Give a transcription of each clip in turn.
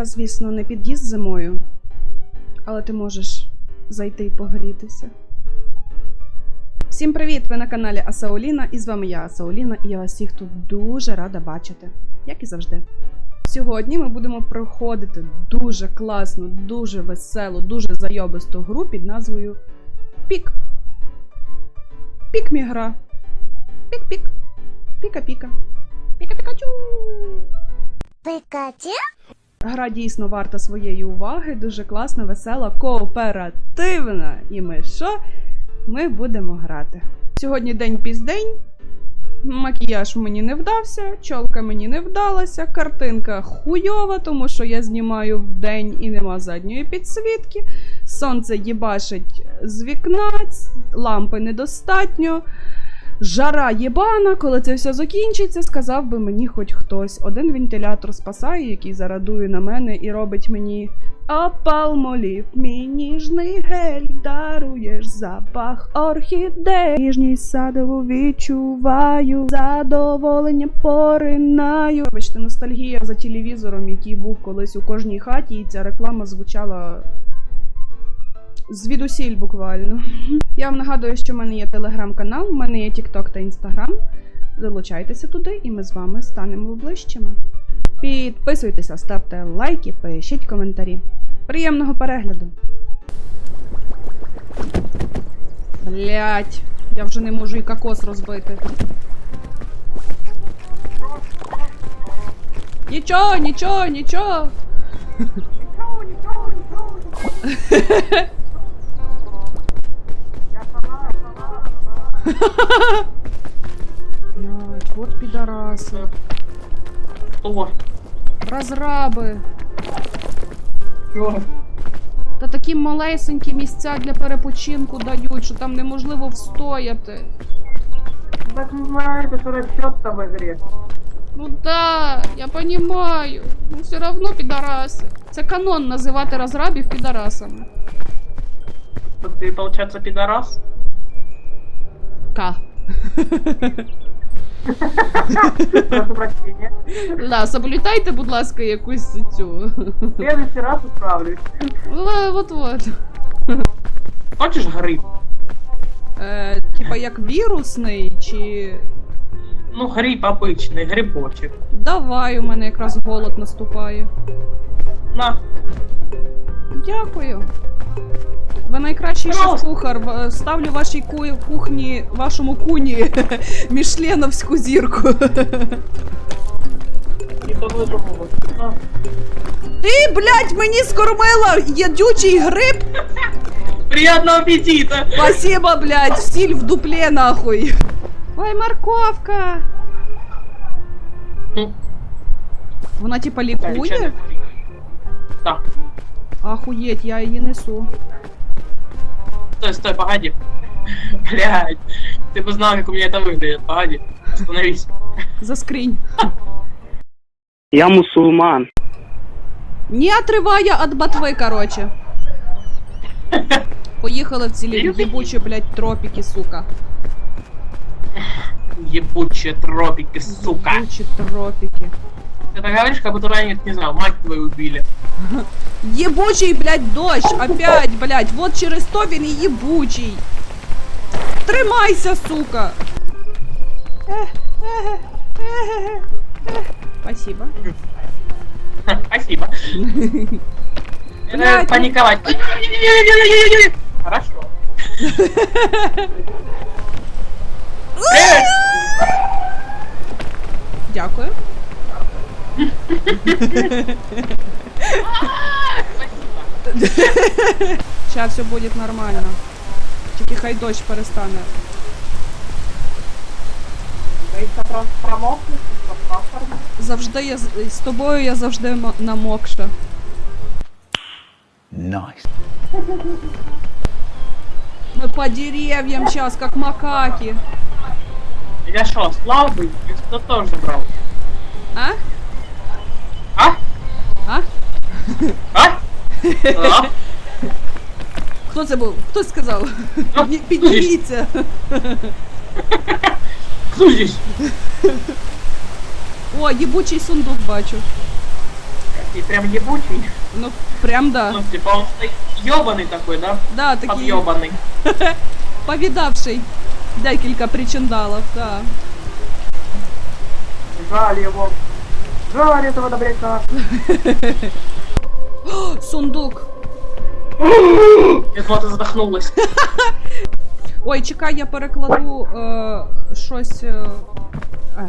Я, звісно, не під'їзд зимою, але ти можеш зайти і погрітися. Всім привіт! Ви на каналі Асаоліна, і з вами я, Асаоліна, і я вас всіх тут дуже рада бачити, як і завжди. Сьогодні ми будемо проходити дуже класну, дуже веселу, дуже зайобисту гру під назвою Пік. Пік гра. Пік-пік. Піка-піка. Піка-пікачу. Пикачу? Гра дійсно варта своєї уваги, дуже класна, весела, кооперативна. І ми що? Ми будемо грати. Сьогодні день піздень. Макіяж мені не вдався, чолка мені не вдалася, картинка хуйова, тому що я знімаю вдень і нема задньої підсвітки. Сонце їбашить з вікна, лампи недостатньо. Жара єбана, коли це все закінчиться, сказав би мені хоч хтось. Один вентилятор спасає, який зарадує на мене і робить мені Опалмолів, мій ніжний гель, даруєш запах орхідей. Ніжність садову відчуваю, задоволення поринаю. Вибачте, ностальгія за телевізором, який був колись у кожній хаті, і ця реклама звучала звідусіль буквально. Я вам нагадую, що в мене є телеграм-канал, в мене є TikTok та Instagram. Долучайтеся туди, і ми з вами станемо ближчими. Підписуйтеся, ставте лайки, пишіть коментарі. Приємного перегляду. Блять, я вже не можу і кокос розбити. Нічого, нічого, нічого. Блять, вот підараси. О, Розраби. що? Та такі малесенькі місця для перепочинку дають, що там неможливо встояти. Так вы знаете, что там в игре. Ну да, я понімаю. Ну все равно підараси. Це канон називати розрабів підарасами. Ты, получается, пидорас? Прошу прощения. Да, соблюдайте, будь ласка, якусь цю. Следующий раз исправлюсь. Вот вот. Хочешь гриб? Е, типа як вірусний, чи. Ну, гриб обычный, грибочек. Давай, у мене якраз голод наступає. На, Дякую. Ви найкращий шеф-кухар. Ставлю вашій ку- кухні, вашому куні мішленовську зірку. Ти, блядь, мені скормила ядючий гриб. Приятного аппетита! Спасибо, блядь, сіль в дупле, нахуй. Ой, морковка. Вона типа Так, лікує? Да. Ахуєть, я її несу. Стой, стой, погоди. Блядь, ты бы знал, как у меня это выглядит. Погоди, остановись. Заскрінь. Я мусульман. Не отриває від ботви, короче. Поїхали в ці єбучі, блядь, тропіки, сука. Ебучие тропики, сука. Єбучі тропіки. Ты так говоришь, как будто ранее, не знаю, мать твою убили. Єбучий, блядь, дощ! Опять, блядь, вот через то він і єбучий. Тримайся, сука! Ех, еге, еге, ех. Спасибо. Ха, Спасибо. Блядь, Надо ну- паниковать. Хорошо. Привет! Дякую. Сейчас все будет нормально. Тільки хай дощ перестане. Завжди я з тобою я завжди намокша. Nice. Мы по деревьям сейчас, как макаки. Я что, слабый? Я что тоже забрал. А? А? А? А? А? Хто це був? Хто сказав? Ну, Ні, Підніміться. Кто здесь? О, їбучий сундук бачу. ебучий, прям ебучий. Ну, прям да. Ну, типа он ебаный такой, да? Да, такий Подъебанный. повідавший декілька причиндалів, так. Жаль его. Жаль этого добряка. Сундук. Я думала, ты задохнулась. Ой, чекай, я перекладу е, щось. Е,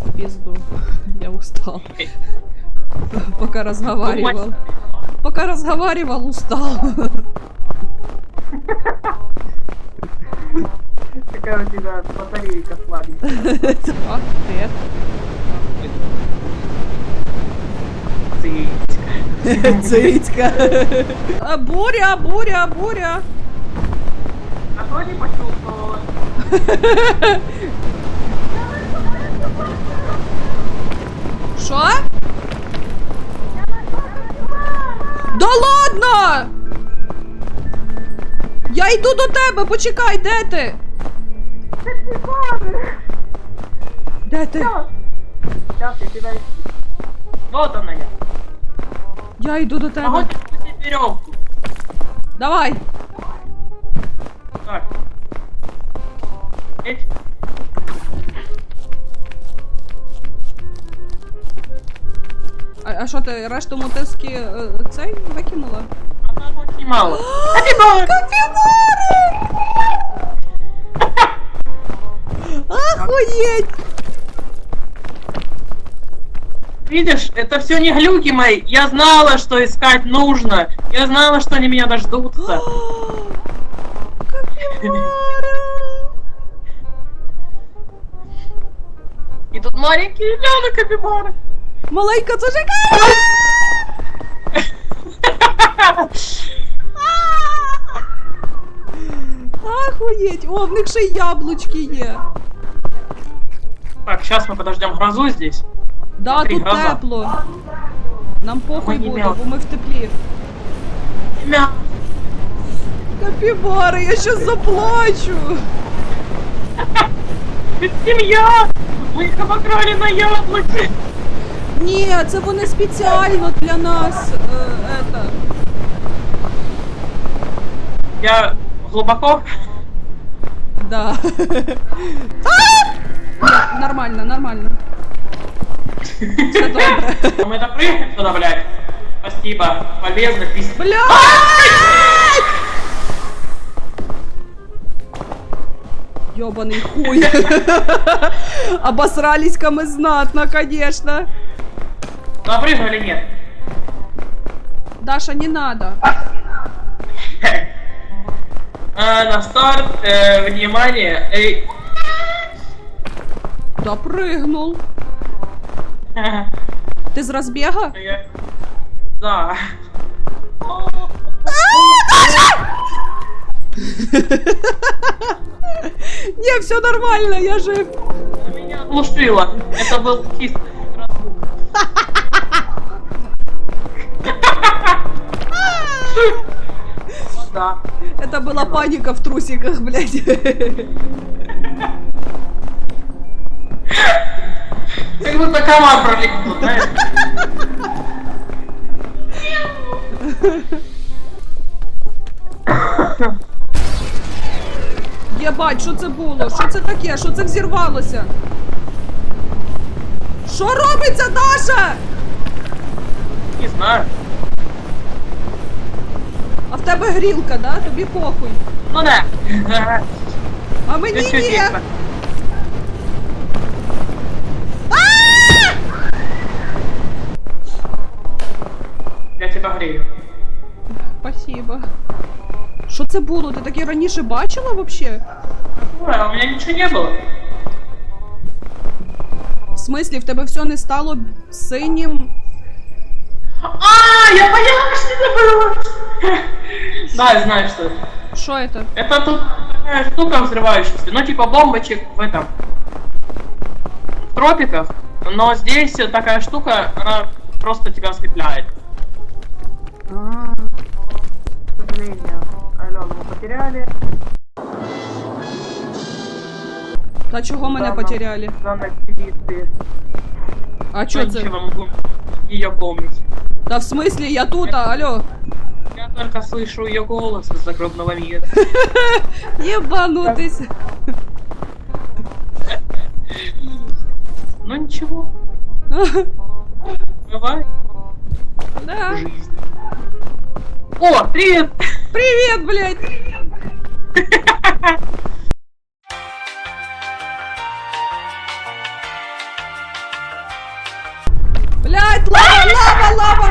в пізду. Я устал. Пока разговаривал. Пока разговаривал, устал. Какая у тебя батарейка слабенькая. А, привет. Ты. Цицька. А, буря, буря, буря. А что не почувствовала? Що? Да ладно! Я йду до тебе, почекай, де ти? Де ти? Сейчас я тебя ищу. Вот она я. Я йду до Могу тебе. тебе спустить веревку. Давай. Так. Эть. А, а що ти решту мотиски е, цей викинула? А там очень мало. Капибар! Охуеть! Видишь, это все не глюки мои. Я знала, что искать нужно. Я знала, что они меня дождутся. Капібара! И тут маленький ребенок капибары. Маленька це ж Охуєть! О, в них ще й яблучки є. Так, сейчас мы подождем грозу здесь. Да, Смотри, тут гроза. тепло. Нам похуй Ми буде, м'ясо. бо ми в теплі. Мя. Капібари, я щас заплачу. Семья! Мы их обокрали на яблоке. Ні, це вони спеціально для нас. Е, это. Я глубоко. Да. Нормально, нормально. Все добре. Мы допрыгнем сюда, блядь. Спасибо. Полезно, пиздец. Блядь! Ёбаный хуй. Обосрались-ка мы знатно, конечно. Допрыгну или нет? Даша, не надо. А, на старт, э, внимание. Эй. Допрыгнул. Ты с разбега? Я- Да. Не, все нормально, я жив. Меня оглушило. Это был чистый. Вот Да. Это была паника в трусиках, блядь. Как будто комар пролетел, знаешь? Єбать, що це було? Що це таке? Що це взірвалося? Що робиться, Даша? Не знаю. А в тебе грілка, да? Тобі похуй. Ну да. А мені Ты ні. тихо? Я тебя грею. Спасибо. Що це було? Ти таке раніше бачила вообще? Ой, а у меня ничего не было. В смислі, в тебе все не стало синім? А, я поняла, что это было. Да, я знаю, что это. Що це? Это тут такая штука взрывающаяся. Ну, типа бомбочек в этом. В тропиках. Но здесь такая штука, она просто тебя ослепляет. А, К сожалению, Алену мы потеряли. Та чого мене Да, потеряли? Данной экспедиции. А чо це? Ничего, могу. ее комнате. Та в смислі, я тут, а, алло. Я только слышу ее голос из загробного мира. Єбанутись. Ну ничего, бывает Да. в жизни. О, привет! Привіт, блядь! Блядь, лава, лава, лава!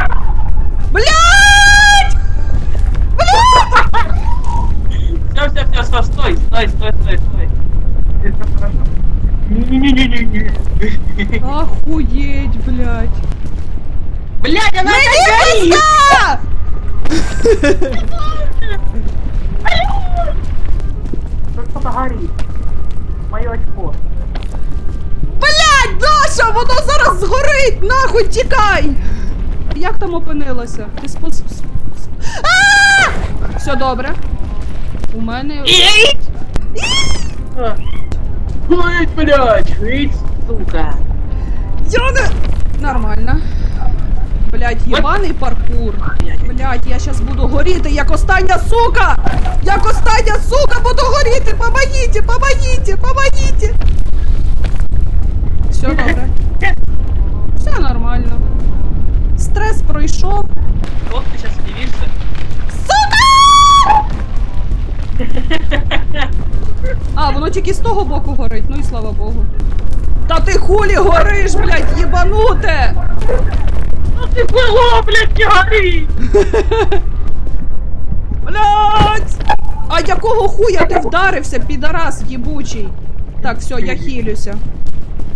Блядь! Все, все, все, стой, стой, стой, стой, стой, стой. Это хорошо. Не-не-не-не-не. Охуеть, блядь. Блядь, она опять горит! Тут Что-то горит. Мое очко. Блядь, Даша, воно зараз згорить! Нахуй тікай! Як там опинилося? Ти спос... с- с- А! Все добре. У мене. Ой, блядь, эй, сука. Я не... Нормально. Блядь, єбаний паркур. Блядь, я щас буду горіти, як остання сука! Як остання сука буду горіти! Помогите, помогите, помогите! Все добре. Все нормально. Стрес пройшов. Вот ты сейчас удивишься. А, воно тільки з того боку горить, ну і слава Богу. Та ти хулі гориш, блядь, їбануте! Ты было, блядь, не гори! Блядь! А якого хуя ти вдарився, підарас їбучий? Так, все, я хилюся.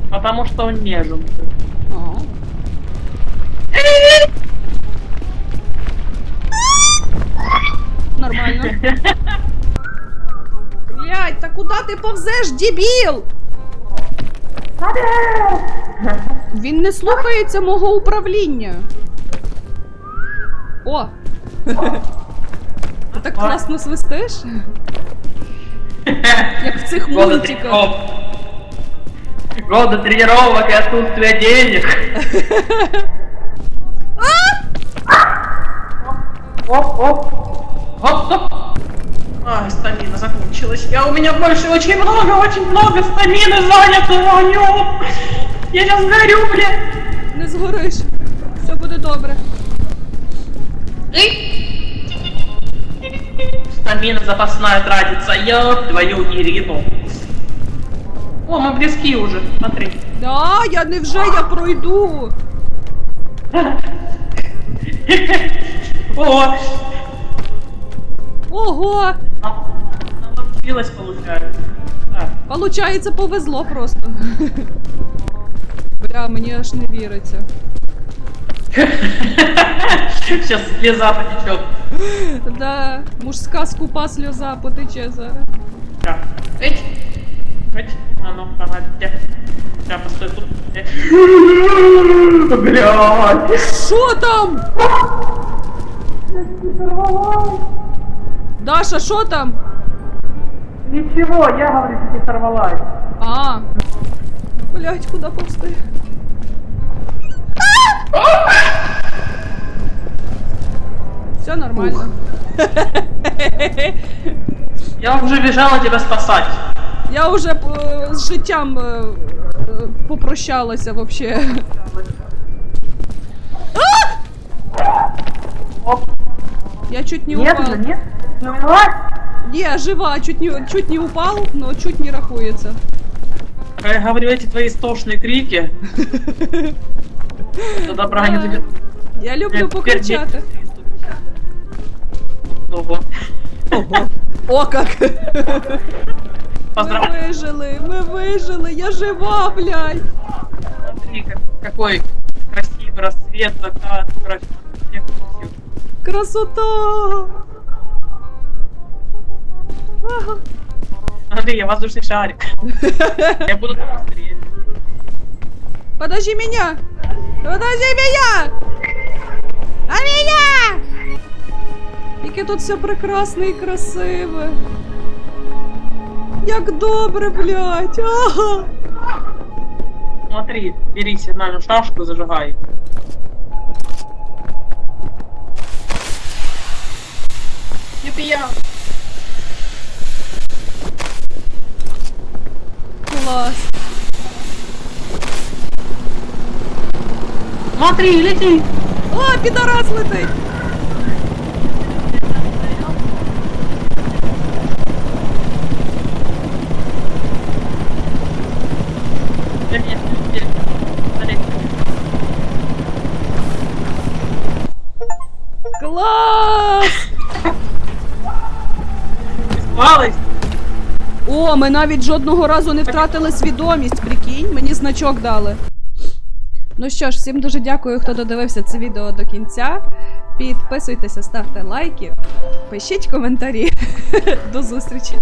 Потому что он нежен. Нормально. Блядь, та куди ти повзеш, дебіл? Він не слухається мого управління. О! Ти так класно свистиш? Як в цих Годы мультиках. тренировок. Годы тренировок и отсутствие денег. Оп, оп. Оп, стоп. Ай, стамина закончилась. Я у меня больше очень много, очень много стамины занято. Огнем. я сейчас горю, блядь. Не згориш. Все буде добре. Стамина запасная тратится. Ёб твою Ирину. О, мы близки уже. Смотри. Да, я не вже я пройду. О, Ого! получилось, получается. Так. Получається, повезло просто. Бля, мені аж не віриться. Сейчас слеза потечет. Да, мужська скупа сльоза потече зараз. Так. Эть. Эть. А ну, где? Сейчас, постой тут. Блядь. Що там? Даша, що там? Ничего, я говорю, что не сорвалась. А. Блять, куди повсти? Все нормально. Я уже бежала тебя спасать. Я вже е, з життям е, е, попрощалася вообще. Оп. Я чуть не Нет упал. же, нет? Не умерла? Не, жива, чуть не, чуть не упал, но чуть не рахуется. Как я говорю, эти твои истошные крики. До добра не доведут. Я люблю покричати. Ого. Ого. О, как! Поздравляю. вижили, ми вижили, я жива, блядь! Смотри, как- какой красивый рассвет, закат, красиво. Красота! Смотри, я воздушный шарик. Я буду быстрее. Подожди меня! Подожди меня! А меня! Яке тут все прекрасне і красиве. Як добре, блядь! Ага! Смотри, бери сигнальную шашку зажигай. я. Клас. Смотри, лети. О, підарас летить! Клас! О, ми навіть жодного разу не втратили свідомість, прикинь, мені значок дали. Ну що ж, всім дуже дякую, хто додивився це відео до кінця. Підписуйтеся, ставте лайки, пишіть коментарі. До зустрічі!